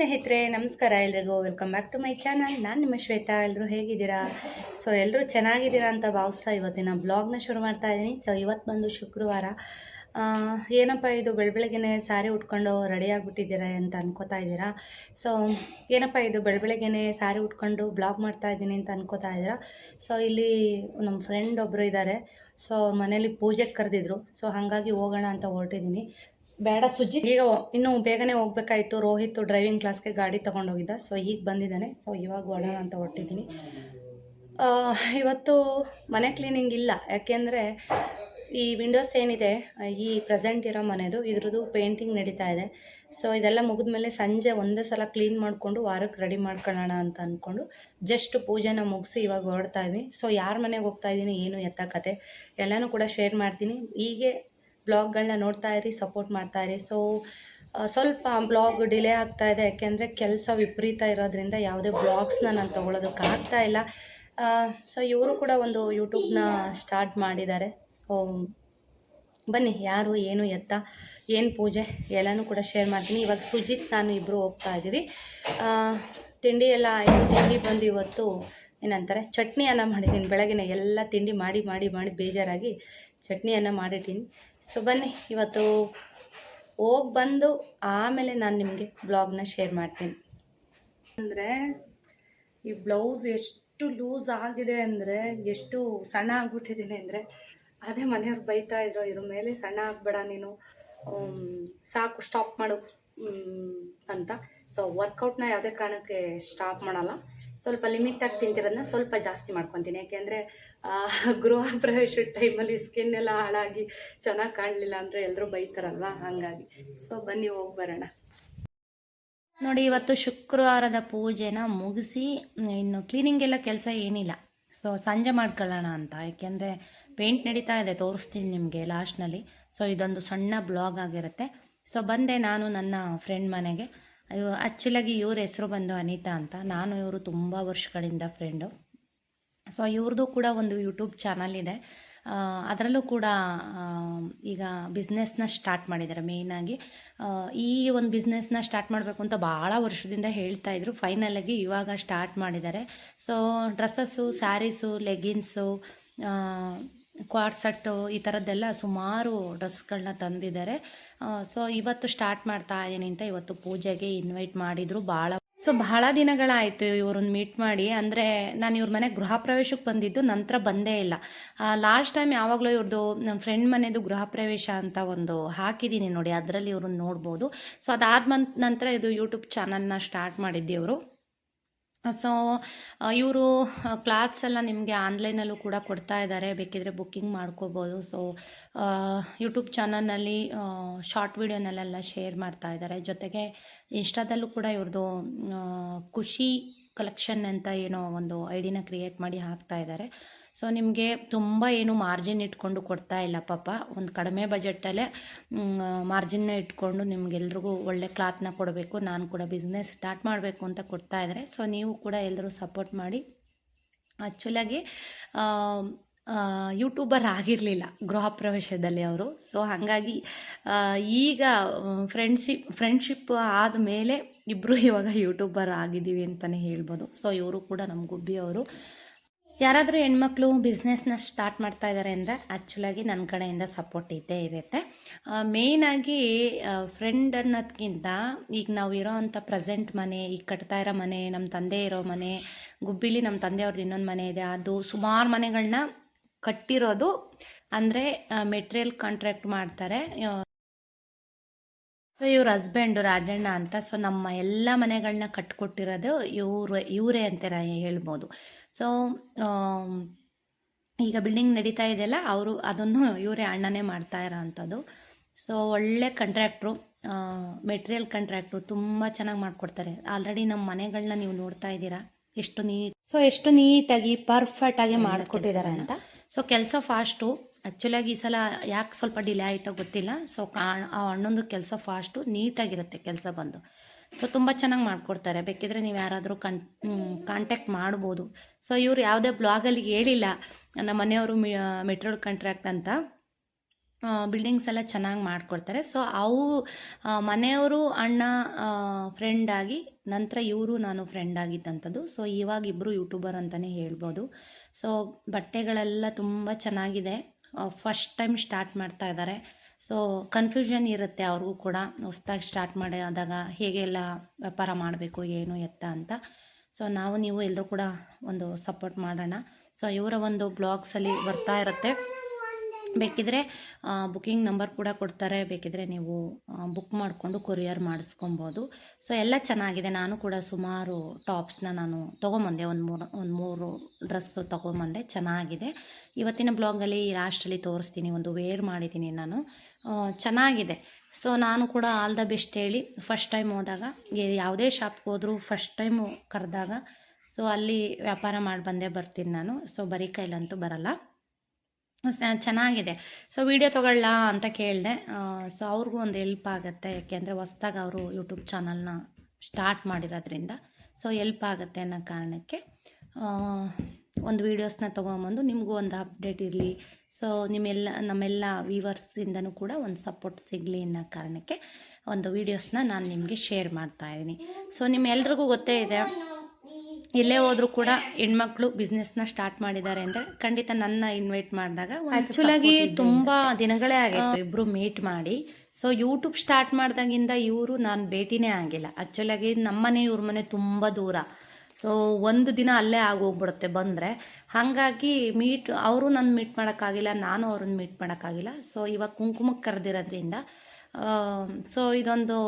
ಸ್ನೇಹಿತರೆ, ನಮಸ್ಕಾರ ಎಲ್ರಿಗೂ. Welcome back to my channel ನಾನು ನಿಮ್ಮ ಶ್ವೇತಾ. ಎಲ್ಲರೂ ಹೇಗಿದ್ದೀರಾ? ಸೊ ಎಲ್ಲರೂ ಚೆನ್ನಾಗಿದ್ದೀರಾ ಅಂತ ಭಾವಿಸ್ತಾ ಇವತ್ತಿನ ಬ್ಲಾಗ್ನ ಶುರು ಮಾಡ್ತಾ ಇದ್ದೀನಿ ಸೊ ಇವತ್ತು ಬಂದು ಶುಕ್ರವಾರ. ಏನಪ್ಪ ಇದು ಬೆಳಬೆಳಗ್ಗೆನೆ ಸ್ಯಾರಿ ಉಟ್ಕೊಂಡು ರೆಡಿ ಆಗಿಬಿಟ್ಟಿದ್ದೀರಾ ಅಂತ ಅನ್ಕೋತಾ ಇದ್ದೀರಾ? ಸೊ ಏನಪ್ಪ ಇದು ಬೆಳಬೆಳಗ್ಗೆನೆ ಸ್ಯಾರಿ ಉಟ್ಕೊಂಡು ಬ್ಲಾಗ್ ಮಾಡ್ತಾ ಇದ್ದೀನಿ ಅಂತ ಅನ್ಕೋತಾ ಇದ್ದೀರಾ? ಸೊ ಇಲ್ಲಿ ನಮ್ಮ ಫ್ರೆಂಡ್ ಒಬ್ಬರು ಇದ್ದಾರೆ ಸೊ ಮನೇಲಿ ಪೂಜೆಗೆ ಕರೆದಿದ್ರು. ಸೊ ಹಾಗಾಗಿ ಹೋಗೋಣ ಅಂತ ಹೊರಟಿದ್ದೀನಿ ಬೇಡ ಸುಜ್ಜಿ ಈಗ ಇನ್ನು ಬೇಗನೆ ಹೋಗ್ಬೇಕಾಯ್ತು. ರೋಹಿತ್ ಡ್ರೈವಿಂಗ್ ಕ್ಲಾಸ್ಗೆ ಗಾಡಿ ತಗೊಂಡೋಗಿದ್ದ. ಸೊ ಈಗ ಬಂದಿದ್ದಾನೆ. ಸೊ ಇವಾಗ ಹೊಡೋಣ ಅಂತ ಹೊಟ್ಟಿದ್ದೀನಿ ಇವತ್ತು ಮನೆ ಕ್ಲೀನಿಂಗ್ ಇಲ್ಲ. ಯಾಕೆಂದರೆ ಈ ವಿಂಡೋಸ್ ಏನಿದೆ, ಈ ಪ್ರೆಸೆಂಟ್ ಇರೋ ಮನೆದು, ಇದ್ರದ್ದು ಪೇಂಟಿಂಗ್ ನಡೀತಾ ಇದೆ. ಸೊ ಇದೆಲ್ಲ ಮುಗಿದ್ಮೇಲೆ ಸಂಜೆ ಒಂದೇ ಸಲ ಕ್ಲೀನ್ ಮಾಡಿಕೊಂಡು ವಾರಕ್ಕೆ ರೆಡಿ ಮಾಡ್ಕೊಳ್ಳೋಣ ಅಂತ ಅಂದ್ಕೊಂಡು ಜಸ್ಟ್ ಪೂಜೆನ ಮುಗಿಸಿ ಇವಾಗ ಹೊರಡ್ತಾ ಇದ್ದೀನಿ. ಸೊ ಯಾರ ಮನೆಗೆ ಹೋಗ್ತಾ ಇದ್ದೀನಿ, ಏನು ಎತ್ತ ಕತೆ, ಎಲ್ಲನೂ ಕೂಡ ಶೇರ್ ಮಾಡ್ತೀನಿ. ಹೀಗೆ ಬ್ಲಾಗ್ಗಳನ್ನ ನೋಡ್ತಾ ಇರಿ, ಸಪೋರ್ಟ್ ಮಾಡ್ತಾ ಇರಿ. ಸೊ ಸ್ವಲ್ಪ ಬ್ಲಾಗ್ ಡಿಲೇ ಆಗ್ತಾ ಇದೆ. ಯಾಕೆಂದರೆ ಕೆಲಸ ವಿಪರೀತ ಇರೋದ್ರಿಂದ ಯಾವುದೇ ಬ್ಲಾಗ್ಸ್ನ ನಾನು ತೊಗೊಳೋದಕ್ಕೆ ಆಗ್ತಾ ಇಲ್ಲ. ಸೊ ಇವರು ಕೂಡ ಒಂದು ಯೂಟ್ಯೂಬ್ನ ಸ್ಟಾರ್ಟ್ ಮಾಡಿದ್ದಾರೆ. ಸೊ ಬನ್ನಿ, ಯಾರು, ಏನು ಎತ್ತ, ಏನು ಪೂಜೆ ಎಲ್ಲನೂ ಕೂಡ ಶೇರ್ ಮಾಡ್ತೀನಿ. ಇವಾಗ ಸುಜಿತ್ ನಾನು ಇಬ್ಬರು ಹೋಗ್ತಾ ಇದ್ದೀವಿ. ತಿಂಡಿ ಎಲ್ಲ ಆಯಿತು. ತಿಂಡಿ ಬಂದು ಇವತ್ತು ಏನಂತಾರೆ, ಚಟ್ನಿಯನ್ನು ಮಾಡಿದ್ದೀನಿ. ಬೆಳಗಿನ ಎಲ್ಲ ತಿಂಡಿ ಮಾಡಿ ಮಾಡಿ ಮಾಡಿ ಬೇಜಾರಾಗಿ ಚಟ್ನಿಯನ್ನು ಮಾಡಿದ್ದೀನಿ. ಸೊ ಬನ್ನಿ. ಇವತ್ತು ಹೋಗಿ ಬಂದು ಆಮೇಲೆ ನಾನು ನಿಮಗೆ ಬ್ಲಾಗ್ನ ಶೇರ್ ಮಾಡ್ತೀನಿ. ಅಂದರೆ ಈ ಬ್ಲೌಸ್ ಎಷ್ಟು ಲೂಸ್ ಆಗಿದೆ ಅಂದರೆ, ಎಷ್ಟು ಸಣ್ಣ ಆಗ್ಬಿಟ್ಟಿದ್ದೀನಿ ಅಂದರೆ, ಅದೇ ಮನೆಯವ್ರು ಬೈತಾ ಇದ್ರು ಇದ್ರ ಮೇಲೆ ಸಣ್ಣ ಆಗಬೇಡ ನೀನು. ಸಾಕು ಸ್ಟಾಪ್ ಮಾಡು. ಅಂತ. ಸೊ ವರ್ಕೌಟ್ನ ಯಾವುದೇ ಕಾರಣಕ್ಕೆ ಸ್ಟಾಪ್ ಮಾಡಲ್ಲ. ಸ್ವಲ್ಪ ಲಿಮಿಟಾಗಿ ತಿಂತಿರೋದನ್ನ ಸ್ವಲ್ಪ ಜಾಸ್ತಿ ಮಾಡ್ಕೊತೀನಿ. ಯಾಕೆಂದರೆ ಗೃಹ ಪ್ರವೇಶ ಟೈಮಲ್ಲಿ ಸ್ಕಿನ್ ಎಲ್ಲ ಹಾಳಾಗಿ ಚೆನ್ನಾಗಿ ಕಾಣಲಿಲ್ಲ ಅಂದರೆ ಎಲ್ಲರೂ ಬೈತಾರಲ್ವ? ಹಾಗಾಗಿ. ಸೊ ಬನ್ನಿ, ಹೋಗಿ ಬರೋಣ. ನೋಡಿ, ಇವತ್ತು ಶುಕ್ರವಾರದ ಪೂಜೆನ ಮುಗಿಸಿ, ಇನ್ನು ಕ್ಲೀನಿಂಗ್ ಎಲ್ಲ ಕೆಲಸ ಏನಿಲ್ಲ. ಸೊ ಸಂಜೆ ಮಾಡ್ಕೊಳ್ಳೋಣ ಅಂತ. ಯಾಕೆಂದರೆ ಪೇಂಟ್ ನಡೀತಾ ಇದೆ, ತೋರಿಸ್ತೀನಿ ನಿಮಗೆ ಲಾಸ್ಟ್ನಲ್ಲಿ ಸೊ ಇದೊಂದು ಸಣ್ಣ ಬ್ಲಾಗ್ ಆಗಿರುತ್ತೆ. ಸೊ ಬಂದೆ ನಾನು ನನ್ನ ಫ್ರೆಂಡ್ ಮನೆಗೆ. ಆ್ಯಕ್ಚುಲಾಗಿ ಇವ್ರ ಹೆಸರು ಬಂದು ಅನಿತಾ ಅಂತ. ನಾನು ಇವರು ತುಂಬ ವರ್ಷಗಳಿಂದ ಫ್ರೆಂಡು ಸೊ ಇವ್ರದ್ದು ಕೂಡ ಒಂದು ಯೂಟ್ಯೂಬ್ ಚಾನಲ್ ಇದೆ. ಅದರಲ್ಲೂ ಕೂಡ ಈಗ ಬಿಸ್ನೆಸ್ನ ಸ್ಟಾರ್ಟ್ ಮಾಡಿದ್ದಾರೆ ಮೇಯ್ನಾಗಿ ಈ ಒಂದು ಬಿಸ್ನೆಸ್ನ ಸ್ಟಾರ್ಟ್ ಮಾಡಬೇಕು ಅಂತ ಭಾಳ ವರ್ಷದಿಂದ ಹೇಳ್ತಾ ಇದ್ರು. ಫೈನಲಾಗಿ ಇವಾಗ ಸ್ಟಾರ್ಟ್ ಮಾಡಿದ್ದಾರೆ. So dresses saris leggings coord set ಈ ಥರದ್ದೆಲ್ಲ ಸುಮಾರು ಡ್ರೆಸ್ಗಳನ್ನ ತಂದಿದ್ದಾರೆ. ಸೊ ಇವತ್ತು ಸ್ಟಾರ್ಟ್ ಮಾಡ್ತಾ ಇದ್ದೀನಿ ಅಂತ ಇವತ್ತು ಪೂಜೆಗೆ ಇನ್ವೈಟ್ ಮಾಡಿದರು ಭಾಳ. ಸೊ ಬಹಳ ದಿನಗಳಾಯಿತು ಇವ್ರನ್ನ ಮೀಟ್ ಮಾಡಿ. ಅಂದರೆ ನಾನು ಇವ್ರ ಮನೆ ಗೃಹ ಪ್ರವೇಶಕ್ಕೆ ಬಂದಿದ್ದು ನಂತರ ಬಂದೇ ಇಲ್ಲ. ಲಾಸ್ಟ್ ಟೈಮ್ ಯಾವಾಗಲೂ ಇವ್ರದ್ದು ನಮ್ಮ ಫ್ರೆಂಡ್ ಮನೆದು ಗೃಹ ಪ್ರವೇಶ ಅಂತ ಒಂದು ಹಾಕಿದ್ದೀನಿ ನೋಡಿ, ಅದರಲ್ಲಿ ಇವ್ರನ್ನ ನೋಡ್ಬೋದು. ಸೊ ಅದಾದ ನಂತರ ಇದು ಯೂಟ್ಯೂಬ್ ಚಾನಲ್ನ ಸ್ಟಾರ್ಟ್ ಮಾಡಿದ್ದೆ ಇವರು. ಸೊ ಇವರು ಕ್ಲಾತ್ಸ್ ಎಲ್ಲ ನಿಮಗೆ ಆನ್ಲೈನಲ್ಲೂ ಕೂಡ ಕೊಡ್ತಾ ಇದ್ದಾರೆ ಬೇಕಿದ್ರೆ ಬುಕ್ಕಿಂಗ್ ಮಾಡ್ಕೋಬೋದು. ಸೊ ಯೂಟ್ಯೂಬ್ ಚಾನಲ್ನಲ್ಲಿ ಶಾರ್ಟ್ ವಿಡಿಯೋನಲ್ಲೆಲ್ಲ ಶೇರ್ ಮಾಡ್ತಾ ಇದ್ದಾರೆ ಜೊತೆಗೆ ಇನ್ಸ್ಟಾದಲ್ಲೂ ಕೂಡ ಇವ್ರದ್ದು ಖುಷಿ ಕಲೆಕ್ಷನ್ ಅಂತ ಏನೋ ಒಂದು ಐಡಿನ ಕ್ರಿಯೇಟ್ ಮಾಡಿ ಹಾಕ್ತಾ ಇದ್ದಾರೆ ಸೊ ನಿಮಗೆ ತುಂಬ ಏನು ಮಾರ್ಜಿನ್ ಇಟ್ಕೊಂಡು ಕೊಡ್ತಾ ಇಲ್ಲ ಪಾಪ. ಒಂದು ಕಡಿಮೆ ಬಜೆಟಲ್ಲೇ ಮಾರ್ಜಿನ್ನ ಇಟ್ಕೊಂಡು ನಿಮಗೆಲ್ರಿಗೂ ಒಳ್ಳೆ ಕ್ಲಾತ್ನ ಕೊಡಬೇಕು. ನಾನು ಕೂಡ ಬಿಸ್ನೆಸ್ ಸ್ಟಾರ್ಟ್ ಮಾಡಬೇಕು ಅಂತ ಕೊಡ್ತಾ ಇದ್ದಾರೆ ಸೊ ನೀವು ಕೂಡ ಎಲ್ಲರೂ ಸಪೋರ್ಟ್ ಮಾಡಿ. ಆ್ಯಕ್ಚುಲಾಗಿ ಯೂಟ್ಯೂಬರ್ ಆಗಿರಲಿಲ್ಲ ಗೃಹ ಪ್ರವೇಶದಲ್ಲಿ ಅವರು. ಸೊ ಹಾಗಾಗಿ ಈಗ ಫ್ರೆಂಡ್ಶಿಪ್ ಫ್ರೆಂಡ್ಶಿಪ್ ಆದಮೇಲೆ ಇಬ್ಬರು ಇವಾಗ ಯೂಟ್ಯೂಬರ್ ಆಗಿದ್ದೀವಿ ಅಂತಲೇ ಹೇಳ್ಬೋದು. ಸೊ ಇವರು ಕೂಡ ನಮ್ಮ ಗುಬ್ಬಿ ಅವರು. ಯಾರಾದರೂ ಹೆಣ್ಮಕ್ಳು ಬಿಸ್ನೆಸ್ನ ಸ್ಟಾರ್ಟ್ ಮಾಡ್ತಾ ಇದ್ದಾರೆ ಅಂದರೆ ಆ್ಯಕ್ಚುಲಾಗಿ ನನ್ನ ಕಡೆಯಿಂದ ಸಪೋರ್ಟ್ ಇದ್ದೇ ಇರುತ್ತೆ. ಮೇಯ್ನಾಗಿ ಫ್ರೆಂಡ್ ಅನ್ನೋದಕ್ಕಿಂತ ಈಗ ನಾವು ಇರೋ ಅಂಥ ಪ್ರೆಸೆಂಟ್ ಮನೆ, ಈಗ ಕಟ್ತಾ ಇರೋ ಮನೆ ನಮ್ಮ ತಂದೆ ಇರೋ ಮನೆ, ಗುಬ್ಬಿಲಿ ನಮ್ಮ ತಂದೆಯವ್ರದ್ದು ಇನ್ನೊಂದು ಮನೆ ಇದೆ. ಅದು ಸುಮಾರು ಮನೆಗಳನ್ನ ಕಟ್ಟಿರೋದು ಅಂದರೆ ಮೆಟೀರಿಯಲ್ ಕಾಂಟ್ರಾಕ್ಟ್ ಮಾಡ್ತಾರೆ. ಸೊ ಇವ್ರ ಹಸ್ಬೆಂಡು ರಾಜಣ್ಣ ಅಂತ. ಸೊ ನಮ್ಮ ಎಲ್ಲ ಮನೆಗಳನ್ನ ಕಟ್ಕೊಟ್ಟಿರೋದು ಇವ್ರ, ಇವರೇ ಅಂತ ಹೇಳ್ಬೋದು. ಸೊ ಈಗ ಬಿಲ್ಡಿಂಗ್ ನಡೀತಾ ಇದೆಯಲ್ಲ ಅವರು ಅದನ್ನು ಇವರೇ ಅಣ್ಣನೇ ಮಾಡ್ತಾ ಇರೋವಂಥದ್ದು ಸೊ ಒಳ್ಳೆ ಕಂಟ್ರ್ಯಾಕ್ಟ್ರು ಮೆಟೀರಿಯಲ್ ಕಂಟ್ರ್ಯಾಕ್ಟ್ರು ತುಂಬ ಚೆನ್ನಾಗಿ ಮಾಡಿಕೊಡ್ತಾರೆ. ಆಲ್ರೆಡಿ ನಮ್ಮ ಮನೆಗಳನ್ನ ನೀವು ನೋಡ್ತಾ ಇದ್ದೀರಾ? ಎಷ್ಟು ನೀಟ್ ಸೊ ಎಷ್ಟು ನೀಟಾಗಿ ಪರ್ಫೆಕ್ಟಾಗಿ ಮಾಡಿಕೊಟ್ಟಿದ್ದಾರೆ ಅಂತ. ಸೊ ಕೆಲಸ ಫಾಸ್ಟು ಆ್ಯಕ್ಚುಲಾಗಿ ಈ ಸಲ ಯಾಕೆ ಸ್ವಲ್ಪ ಡಿಲೇ ಆಯಿತೋ ಗೊತ್ತಿಲ್ಲ. ಸೊ ಆ ಅಣ್ಣೊಂದು ಕೆಲಸ ಫಾಸ್ಟು ನೀಟಾಗಿರುತ್ತೆ ಕೆಲಸ ಬಂದು. ಸೊ ತುಂಬ ಚೆನ್ನಾಗಿ ಮಾಡಿಕೊಡ್ತಾರೆ. ಬೇಕಿದ್ರೆ ನೀವು ಯಾರಾದರೂ ಕನ್ ಕಾಂಟ್ಯಾಕ್ಟ್ ಮಾಡ್ಬೋದು. ಸೊ ಇವರು ಯಾವುದೇ ಬ್ಲಾಗಲ್ಲಿ ಹೇಳಿಲ್ಲ, ನಮ್ಮ ಮನೆಯವರು ಮೆಟ್ರೋಲ್ ಕಾಂಟ್ರಾಕ್ಟ್ ಅಂತ ಬಿಲ್ಡಿಂಗ್ಸ್ ಎಲ್ಲ ಚೆನ್ನಾಗಿ ಮಾಡಿಕೊಡ್ತಾರೆ. ಸೊ ಅವು ಮನೆಯವರು ಅಣ್ಣ ಫ್ರೆಂಡ್ ಆಗಿ, ನಂತರ ಇವರು ನಾನು ಫ್ರೆಂಡ್ ಆಗಿದ್ದಂಥದ್ದು. ಸೊ ಇವಾಗ ಇಬ್ಬರು ಯೂಟ್ಯೂಬರ್ ಅಂತಲೇ ಹೇಳ್ಬೋದು. ಸೊ ಬಟ್ಟೆಗಳೆಲ್ಲ ತುಂಬ ಚೆನ್ನಾಗಿದೆ. ಫಸ್ಟ್ ಟೈಮ್ ಸ್ಟಾರ್ಟ್ ಮಾಡ್ತಾ ಇದ್ದಾರೆ ಸೊ ಕನ್ಫ್ಯೂಷನ್ ಇರುತ್ತೆ ಅವ್ರಿಗೂ ಕೂಡ. ಹೊಸ್ದಾಗಿ ಸ್ಟಾರ್ಟ್ ಮಾಡಿದಾಗ ಹೇಗೆಲ್ಲ ವ್ಯಾಪಾರ ಮಾಡಬೇಕು, ಏನು ಎತ್ತ ಅಂತ. ಸೊ ನಾವು, ನೀವು ಎಲ್ಲರೂ ಕೂಡ ಒಂದು ಸಪೋರ್ಟ್ ಮಾಡೋಣ. ಸೊ ಇವರ ಒಂದು ಬ್ಲಾಗ್ಸಲ್ಲಿ ಬರ್ತಾ ಇರುತ್ತೆ. ಬೇಕಿದ್ರೆ ಬುಕ್ಕಿಂಗ್ ನಂಬರ್ ಕೂಡ ಕೊಡ್ತಾರೆ. ಬೇಕಿದ್ರೆ ನೀವು ಬುಕ್ ಮಾಡಿಕೊಂಡು ಕೊರಿಯರ್ ಮಾಡಿಸ್ಕೊಬೋದು. ಸೊ ಎಲ್ಲ ಚೆನ್ನಾಗಿದೆ. ನಾನು ಕೂಡ ಸುಮಾರು ಟಾಪ್ಸ್ನ ನಾನು ತೊಗೊಂಬಂದೆ. ಒಂದು ಮೂರು ಒಂದು ಮೂರು ಡ್ರೆಸ್ಸು ತೊಗೊಂಬಂದೆ. ಚೆನ್ನಾಗಿದೆ. ಇವತ್ತಿನ ಬ್ಲಾಗಲ್ಲಿ ಲಾಸ್ಟಲ್ಲಿ ತೋರಿಸ್ತೀನಿ. ಒಂದು ವೇರ್ ಮಾಡಿದ್ದೀನಿ ನಾನು. ಚೆನ್ನಾಗಿದೆ. ಸೊ ನಾನು ಕೂಡ ಆಲ್ ದ ಬೆಸ್ಟ್ ಹೇಳಿ ಫಸ್ಟ್ ಟೈಮ್ ಹೋದಾಗ ಯಾವುದೇ ಶಾಪ್ಗೆ ಹೋದರೂ ಫಸ್ಟ್ ಟೈಮು ಕರೆದಾಗ ಸೊ ಅಲ್ಲಿ ವ್ಯಾಪಾರ ಮಾಡಿ ಬಂದೇ ಬರ್ತೀನಿ ನಾನು. ಸೊ ಬರೀ ಕೈಲಂತೂ ಬರಲ್ಲ. ಚೆನ್ನಾಗಿದೆ. ಸೊ ವಿಡಿಯೋ ತೊಗೊಳ್ಳ ಅಂತ ಕೇಳಿದೆ. ಸೊ ಅವ್ರಿಗೂ ಒಂದು ಹೆಲ್ಪ್ ಆಗುತ್ತೆ. ಯಾಕೆಂದರೆ ಹೊಸ್ದಾಗಿ ಅವರು ಯೂಟ್ಯೂಬ್ ಚಾನಲ್ನ ಸ್ಟಾರ್ಟ್ ಮಾಡಿರೋದ್ರಿಂದ. ಸೊ ಎಲ್ಪ್ ಆಗುತ್ತೆ ಅನ್ನೋ ಕಾರಣಕ್ಕೆ ಒಂದು ವೀಡಿಯೋಸ್ನ ತೊಗೊಂಬಂದು ನಿಮಗೂ ಒಂದು ಅಪ್ಡೇಟ್ ಇರಲಿ. ಸೊ ನಿಮ್ಮೆಲ್ಲ, ನಮ್ಮೆಲ್ಲ ವ್ಯೂವರ್ಸಿಂದನೂ ಕೂಡ ಒಂದು ಸಪೋರ್ಟ್ ಸಿಗಲಿ ಅನ್ನೋ ಕಾರಣಕ್ಕೆ ಒಂದು ವೀಡಿಯೋಸ್ನ ನಾನು ನಿಮಗೆ ಶೇರ್ ಮಾಡ್ತಾ ಇದ್ದೀನಿ. ಸೊ ನಿಮ್ಮೆಲ್ರಿಗೂ ಗೊತ್ತೇ ಇದೆ. ಎಲ್ಲೇ ಹೋದರೂ ಕೂಡ ಹೆಣ್ಮಕ್ಳು ನ ಸ್ಟಾರ್ಟ್ ಮಾಡಿದ್ದಾರೆ ಅಂದ್ರೆ ಖಂಡಿತ ನನ್ನ ಇನ್ವೈಟ್ ಮಾಡಿದಾಗ ಆಕ್ಚುಲಾಗಿ ತುಂಬಾ ದಿನಗಳೇ ಆಗಿತ್ತು ಇಬ್ರು ಮೀಟ್ ಮಾಡಿ. ಸೊ ಯೂಟ್ಯೂಬ್ ಸ್ಟಾರ್ಟ್ ಮಾಡಿದಾಗಿಂದ ಇವರು ನಾನು ಭೇಟಿನೇ ಆಗಿಲ್ಲ. ಆ್ಯಕ್ಚುಲಾಗಿ ನಮ್ಮನೆ ಇವ್ರ ಮನೆ ತುಂಬ ದೂರ. ಸೊ ಒಂದು ದಿನ ಅಲ್ಲೇ ಆಗೋಗ್ಬಿಡುತ್ತೆ ಬಂದರೆ. ಹಾಗಾಗಿ ಮೀಟ್ ಅವರು ನನ್ನ ಮೀಟ್ ಮಾಡೋಕ್ಕಾಗಿಲ್ಲ ನಾನು ಅವ್ರನ್ನ ಮೀಟ್ ಮಾಡೋಕ್ಕಾಗಿಲ್ಲ. ಸೊ ಇವಾಗ ಕುಂಕುಮಕ್ಕೆ ಕರೆದಿರೋದ್ರಿಂದ ಸೊ ಇದೊಂದು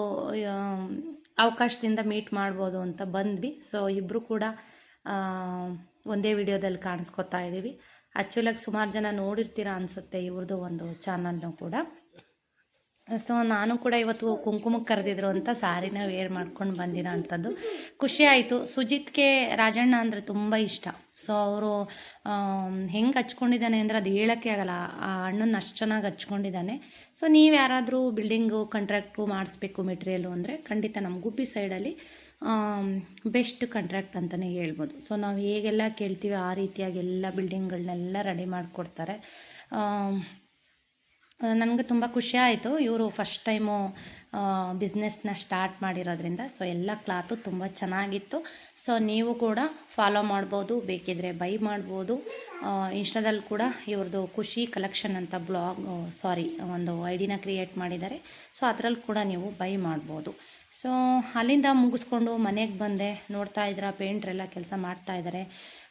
ಅವಕಾಶದಿಂದ ಮೀಟ್ ಮಾಡ್ಬೋದು ಅಂತ ಬಂದ್ವಿ. ಸೊ ಇಬ್ಬರು ಕೂಡ ಒಂದೇ ವಿಡಿಯೋದಲ್ಲಿ ಕಾಣಿಸ್ಕೊತಾ ಇದ್ದೀವಿ. ಆ್ಯಕ್ಚುಲಾಗಿ ಸುಮಾರು ಜನ ನೋಡಿರ್ತೀರ ಅನಿಸುತ್ತೆ ಇವ್ರದ್ದು ಒಂದು ಚಾನಲ್ನು ಕೂಡ. ಸೊ ನಾನು ಕೂಡ ಇವತ್ತು ಕುಂಕುಮಕ್ಕೆ ಕರೆದಿದ್ರು ಅಂತ ಸಾರಿನ ವೇರ್ ಮಾಡ್ಕೊಂಡು ಬಂದಿರೋ ಅಂಥದ್ದು. ಖುಷಿ ಆಯಿತು. ಸುಜಿತ್ಗೆ ರಾಜಣ್ಣ ಅಂದರೆ ತುಂಬ ಇಷ್ಟ. ಸೊ ಅವರು ಹೆಂಗೆ ಹಚ್ಕೊಂಡಿದ್ದಾನೆ ಅಂದರೆ ಅದು ಹೇಳೋಕ್ಕೆ ಆಗಲ್ಲ. ಆ ಅಣ್ಣನ ಅಷ್ಟು ಚೆನ್ನಾಗಿ ಹಚ್ಕೊಂಡಿದ್ದಾನೆ. ಸೊ ನೀವು ಯಾರಾದರೂ ಬಿಲ್ಡಿಂಗು ಕಾಂಟ್ರಾಕ್ಟು ಮಾಡಿಸ್ಬೇಕು ಮೆಟೀರಿಯಲ್ಲು ಅಂದರೆ ಖಂಡಿತ ನಮ್ಮ ಗುಬ್ಬಿ ಸೈಡಲ್ಲಿ ಬೆಸ್ಟ್ ಕಾಂಟ್ರಾಕ್ಟ್ ಅಂತಲೇ ಹೇಳ್ಬೋದು. ಸೊ ನಾವು ಹೇಗೆಲ್ಲ ಕೇಳ್ತೀವಿ ಆ ರೀತಿಯಾಗಿ ಎಲ್ಲ ಬಿಲ್ಡಿಂಗ್ಗಳನ್ನೆಲ್ಲ ರೆಡಿ ಮಾಡಿಕೊಡ್ತಾರೆ. ನನಗೆ ತುಂಬ ಖುಷಿ ಆಯಿತು. ಇವರು ಫಸ್ಟ್ ಟೈಮು ಬಿಸ್ನೆಸ್ನ ಸ್ಟಾರ್ಟ್ ಮಾಡಿರೋದ್ರಿಂದ. ಸೊ ಎಲ್ಲ ಕ್ಲಾತು ತುಂಬ ಚೆನ್ನಾಗಿತ್ತು. ಸೊ ನೀವು ಕೂಡ ಫಾಲೋ ಮಾಡ್ಬೋದು. ಬೇಕಿದ್ರೆ ಬೈ ಮಾಡ್ಬೋದು. ಇನ್ಸ್ಟಾದಲ್ಲಿ ಕೂಡ ಇವ್ರದ್ದು ಖುಷಿ ಕಲೆಕ್ಷನ್ ಅಂತ ಬ್ಲಾಗ್ ಸಾರಿ ಒಂದು ಐಡಿನ ಕ್ರಿಯೇಟ್ ಮಾಡಿದ್ದಾರೆ. ಸೊ ಅದರಲ್ಲಿ ಕೂಡ ನೀವು ಬೈ ಮಾಡ್ಬೋದು. ಸೊ ಅಲ್ಲಿಂದ ಮುಗಿಸ್ಕೊಂಡು ಮನೆಗೆ ಬಂದೆ. ನೋಡ್ತಾ ಇದ್ರ ಪೇಂಟ್ರೆಲ್ಲ ಕೆಲಸ ಮಾಡ್ತಾ ಇದ್ದಾರೆ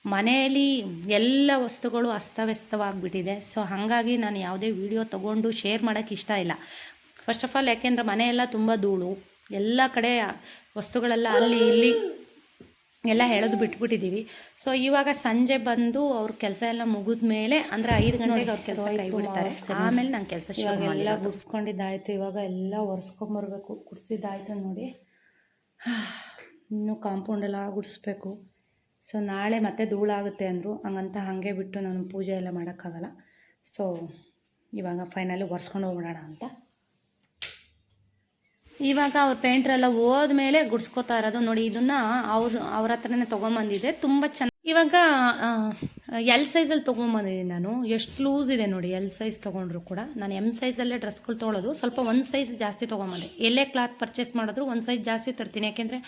ಮನೆಯಲ್ಲಿ ಎಲ್ಲ ವಸ್ತುಗಳು ಅಸ್ತವ್ಯಸ್ತವಾಗಿಬಿಟ್ಟಿದೆ. ಸೊ ಹಾಗಾಗಿ ನಾನು ಯಾವುದೇ ವಿಡಿಯೋ ತೊಗೊಂಡು ಶೇರ್ ಮಾಡೋಕ್ಕೆ ಇಷ್ಟ ಇಲ್ಲ. ಫಸ್ಟ್ ಆಫ್ ಆಲ್ ಯಾಕೆಂದರೆ ಮನೆಯೆಲ್ಲ ತುಂಬ ಧೂಳು. ಎಲ್ಲ ಕಡೆ ವಸ್ತುಗಳೆಲ್ಲ ಅಲ್ಲಿ ಇಲ್ಲಿ ಎಲ್ಲ ಎಳೆದು ಬಿಟ್ಬಿಟ್ಟಿದ್ದೀವಿ ಸೊ ಇವಾಗ ಸಂಜೆ ಬಂದು ಅವ್ರ ಕೆಲಸ ಎಲ್ಲ ಮುಗಿದ ಮೇಲೆ ಅಂದರೆ ಐದು ಗಂಟೆಗೆ ಅವ್ರ ಕೆಲಸ ಕೈ ಬಿಡ್ತಾರೆ ಆಮೇಲೆ ನಾನು ಕೆಲಸ ಎಲ್ಲ ಗುಡ್ಸ್ಕೊಂಡಿದ್ದಾಯ್ತು ಇವಾಗ ಎಲ್ಲ ಒರೆಸ್ಕೊಂಬರ್ಬೇಕು ಗುಡ್ಸಿದ್ದಾಯ್ತು ನೋಡಿ. ಇನ್ನು ಕಾಂಪೌಂಡೆಲ್ಲ ಗುಡಿಸ್ಬೇಕು. ಸೊ ನಾಳೆ ಮತ್ತೆ ಧೂಳಾಗುತ್ತೆ ಅಂದರು, ಹಂಗಂತ ಹಾಗೆ ಬಿಟ್ಟು ನಾನು ಪೂಜೆ ಎಲ್ಲ ಮಾಡೋಕ್ಕಾಗಲ್ಲ. ಸೊ ಇವಾಗ ಫೈನಲಿ ಒರೆಸ್ಕೊಂಡು ಹೋಗ್ಬಿಡೋಣ ಅಂತ. ಇವಾಗ ಅವ್ರ ಪೇಂಟ್ರೆಲ್ಲ ಹೋದ್ಮೇಲೆ ಗುಡ್ಸ್ಕೊತಾ ಇರೋದು ನೋಡಿ, ಇದನ್ನು ಅವ್ರ ಅವ್ರ ಹತ್ರನೇ ತೊಗೊಂಬಂದಿದೆ. ತುಂಬ ಚೆನ್ನಾಗಿ ಇವಾಗ ಎಲ್ ಸೈಜಲ್ಲಿ ತೊಗೊಂಬಂದಿದ್ದೀನಿ ನಾನು. ಎಷ್ಟು ಲೂಸ್ ಇದೆ ನೋಡಿ ಎಲ್ ಸೈಜ್ ತೊಗೊಂಡ್ರು ಕೂಡ. ನಾನು ಎಂ ಸೈಜಲ್ಲೇ ಡ್ರೆಸ್ಗಳು ತೊಗೊಳೋದು. ಸ್ವಲ್ಪ ಒಂದು ಸೈಜ್ ಜಾಸ್ತಿ ತೊಗೊಂಬಂದೆ ಎಲ್ಲೇ ಕ್ಲಾತ್ ಪರ್ಚೇಸ್ ಮಾಡಿದ್ರು ಒಂದು ಸೈಜ್ ಜಾಸ್ತಿ ತರ್ತೀನಿ. ಯಾಕೆಂದರೆ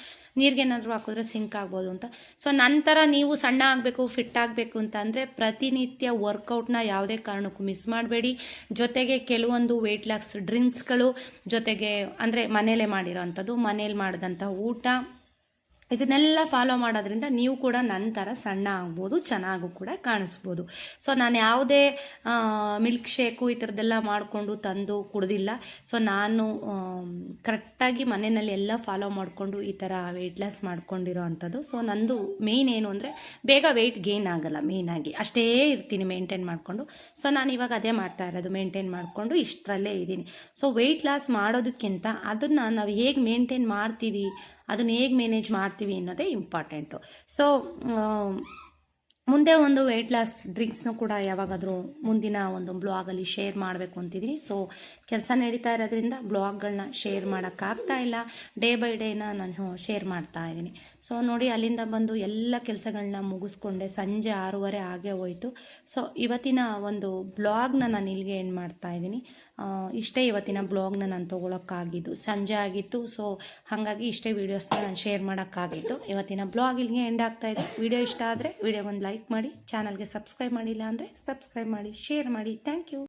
ನೀರಿಗೆ ಏನಾದರೂ ಹಾಕಿದ್ರೆ ಸಿಂಕ್ ಆಗ್ಬೋದು ಅಂತ. ಸೊ ನಂತರ ನೀವು ಸಣ್ಣ ಆಗಬೇಕು ಫಿಟ್ ಆಗಬೇಕು ಅಂತ ಅಂದರೆ ಪ್ರತಿನಿತ್ಯ ವರ್ಕೌಟ್ನ ಯಾವುದೇ ಕಾರಣಕ್ಕೂ ಮಿಸ್ ಮಾಡಬೇಡಿ. ಜೊತೆಗೆ ಕೆಲವೊಂದು ವೆಯ್ಟ್ ಲಾಸ್ ಡ್ರಿಂಕ್ಸ್ಗಳು ಜೊತೆಗೆ ಅಂದರೆ ಮನೇಲೇ ಮಾಡಿರೋ ಅಂಥದ್ದು ಮನೇಲಿ ಮಾಡಿದಂಥ ಊಟ. ಇದನ್ನೆಲ್ಲ ಫಾಲೋ ಮಾಡೋದ್ರಿಂದ ನೀವು ಕೂಡ ನನ್ನ ಥರ ಸಣ್ಣ ಆಗ್ಬೋದು, ಚೆನ್ನಾಗೂ ಕೂಡ ಕಾಣಿಸ್ಬೋದು. ಸೊ ನಾನು ಯಾವುದೇ ಮಿಲ್ಕ್ ಶೇಕು ಈ ಥರದ್ದೆಲ್ಲ ಮಾಡಿಕೊಂಡು ತಂದು ಕುಡ್ದಿಲ್ಲ. ಸೊ ನಾನು ಕರೆಕ್ಟಾಗಿ ಮನೆಯಲ್ಲಿ ಎಲ್ಲ ಫಾಲೋ ಮಾಡಿಕೊಂಡು ಈ ಥರ ವೆಯ್ಟ್ ಲಾಸ್ ಮಾಡ್ಕೊಂಡಿರೋ ಅಂಥದ್ದು. ಸೊ ನಂದು ಮೇಯ್ನ್ ಏನು ಅಂದರೆ ಬೇಗ ವೆಯ್ಟ್ ಗೇನ್ ಆಗಲ್ಲ ಮೇಯ್ನಾಗಿ ಅಷ್ಟೇ ಇರ್ತೀನಿ ಮೇಂಟೈನ್ ಮಾಡಿಕೊಂಡು. ಸೊ ನಾನು ಇವಾಗ ಅದೇ ಮಾಡ್ತಾ ಇರೋದು ಮೇಂಟೈನ್ ಮಾಡಿಕೊಂಡು ಇಷ್ಟರಲ್ಲೇ ಇದ್ದೀನಿ. ಸೊ ವೆಯ್ಟ್ ಲಾಸ್ ಮಾಡೋದಕ್ಕಿಂತ ಅದನ್ನು ನಾವು ಹೇಗೆ ಮೇಂಟೈನ್ ಮಾಡ್ತೀವಿ ಅದನ್ನು ಹೇಗೆ ಮ್ಯಾನೇಜ್ ಮಾಡ್ತೀವಿ ಅನ್ನೋದೇ ಇಂಪಾರ್ಟೆಂಟು ಸೊ ಮುಂದೆ ಒಂದು ವೆಯ್ಟ್ ಲಾಸ್ ಡ್ರಿಂಕ್ಸ್ನು ಕೂಡ ಯಾವಾಗಾದರೂ ಮುಂದಿನ ಒಂದು ಬ್ಲಾಗಲ್ಲಿ ಶೇರ್ ಮಾಡಬೇಕು ಅಂತಿದ್ದೀನಿ ಸೊ ಕೆಲಸ ನಡೀತಾ ಇರೋದ್ರಿಂದ ಬ್ಲಾಗ್ಗಳನ್ನ ಶೇರ್ ಮಾಡೋಕ್ಕಾಗ್ತಾ ಇಲ್ಲ. ಡೇ ಬೈ ಡೇನ ನಾನು ಶೇರ್ ಮಾಡ್ತಾ ಇದ್ದೀನಿ ಸೊ ನೋಡಿ, ಅಲ್ಲಿಂದ ಬಂದು ಎಲ್ಲ ಕೆಲಸಗಳನ್ನ ಮುಗಿಸ್ಕೊಂಡೆ. ಸಂಜೆ ಆರೂವರೆ ಆಗೇ ಹೋಯಿತು. ಸೊ ಇವತ್ತಿನ ಒಂದು ಬ್ಲಾಗ್ನ ನಾನು ಇಲ್ಲಿಗೆ ಎಂಡ್ ಮಾಡ್ತಾ ಇದ್ದೀನಿ. ಇಷ್ಟೇ ಇವತ್ತಿನ ಬ್ಲಾಗ್ನ ನಾನು ತೊಗೊಳಕ್ಕಾಗಿದ್ದು. ಸಂಜೆ ಆಗಿತ್ತು. ಸೊ ಹಾಗಾಗಿ ಇಷ್ಟೇ ವೀಡಿಯೋಸ್ನ ನಾನು ಶೇರ್ ಮಾಡೋಕ್ಕಾಗಿತ್ತು ಇವತ್ತಿನ ಬ್ಲಾಗ್ ಇಲ್ಲಿಗೆ ಎಂಡ್ ಆಗ್ತಾ ಇದೆ. ವಿಡಿಯೋ ಇಷ್ಟ ಆದರೆ ವಿಡಿಯೋಗೊಂದು ಲೈಕ್ ಮಾಡಿ. ಚಾನಲ್ಗೆ ಸಬ್ಸ್ಕ್ರೈಬ್ ಮಾಡಿಲ್ಲ ಅಂದರೆ ಸಬ್ಸ್ಕ್ರೈಬ್ ಮಾಡಿ ಶೇರ್ ಮಾಡಿ. Thank you